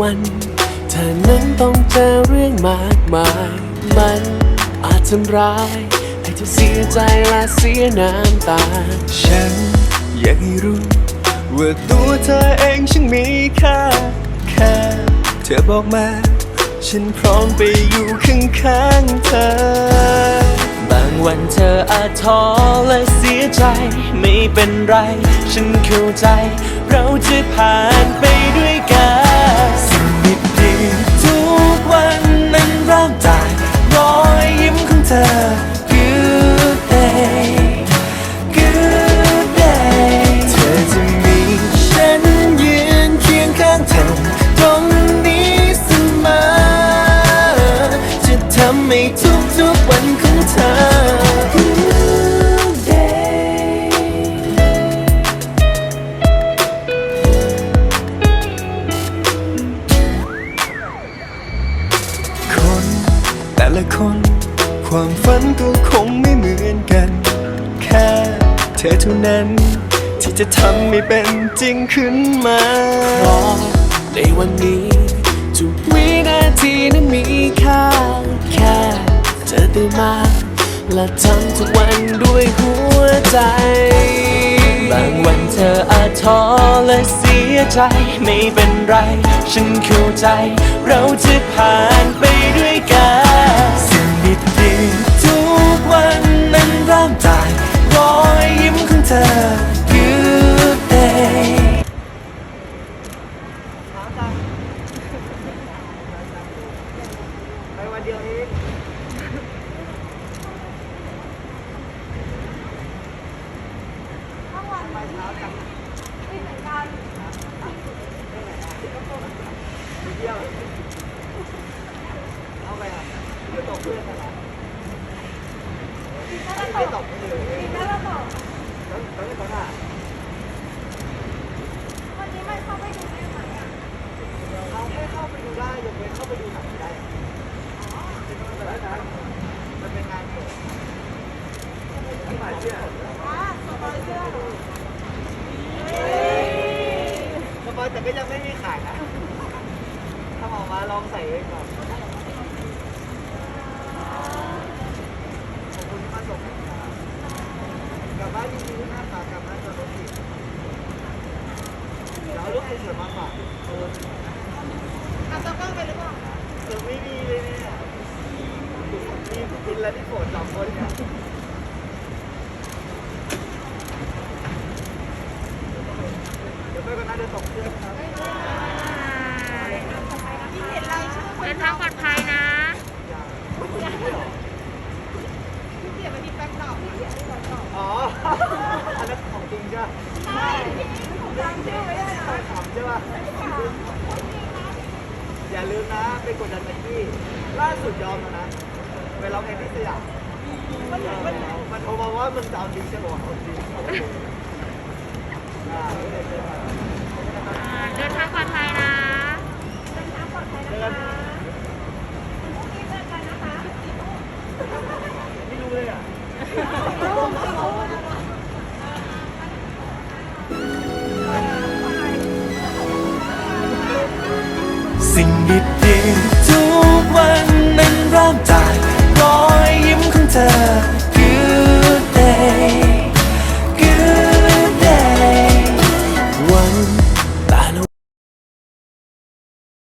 วัน เธอนั้นต้องเจอเรื่องมากมาย มันอาจทำร้าย ให้เธอเสียใจและเสียน้ำตา ฉันอยากให้รู้ ว่าตัวเธอเองฉันมีค่าแค่เธอบอกมา ฉันพร้อมไปอยู่ข้างๆเธอ บางวันเธออาจท้อและเสียใจ ไม่เป็นไร ฉันเข้าใจ เราจะผ่านไปด้วยกัน สิ่งดีๆทุกวันนั้นเริ่มจากรอยยิ้มของเธอ Good day Good day เธอจะมีฉันยืนเคียงข้างเธอตรงนี้เสมอ จะทำให้ทุกๆวันของเธอ แต่ละคน ความฝันก็คงไม่เหมือนกัน แค่เธอเท่านั้น ที่จะทำให้เป็นจริงขึ้นมาเพราะในวันนี้ทุกวินาทีนั้นมีค่า แค่เธอตื่นมา และทำทุกวันด้วยหัวใจ บางวันเธออาจท้อและเสียใจไม่เป็นไร ฉันเข้าใจ เราจะผ่านไปด้วยกัน สิ่งดีทุกวันนั้นริ่มจากรอยยิ้มของเธอ Good day ไปวันเดียวเองเอาไปอะ เดี๋ยวตกเพื่อกันนะไม่ตกไม่เลยแล้วแล้วแล้วเขาหน้าเอาแค่เข้าไปดูได้ยกเว้นเข้าไปดูหนังไม่ได้แต่แล้วนะมันเป็นงานเปิดที่หมายเชื่อสปอยแต่ก็ยังไม่มีขายนะถ้าออกมาลองใส่เองก่อน ขอบคุณที่มาส่งนะครับกลับบ้านดีๆนะครับกลับบ้านจะรถติดเดี๋ยวเอาลูกวนมาเออเอาตากล้องไปหรือเปล่าเออไม่มีเลยเนี่ยมีกินแล้วที่โปรดสองคนเนี่ยเดี๋ยวไปก่อนนะเดี๋ยวตกเครื่องครับพี่เห็นรายชื่อคนเดินทางปลอดภัยนะที่เขียนไว้ที่แบ็คดรอปที่เขียนไว้ก่อนดรอปอ๋ออันนั้นของจริงใช่ไหมใช่จำชื่อไว้ได้ใช่ขำใช่ป่ะอย่าลืมนะไปกดดันไปที่ล่าสุดยอมแล้วนะไปร้องเพลงที่สยามมันมันมันโทรมาว่ามึงจะเอาจริงใช่ป่ะเอาจริงอ่าไม่ได้เจอกันอ่าเดินทางปลอดภัยนะเจอกันไม่รู้เลยอะ สิ่ง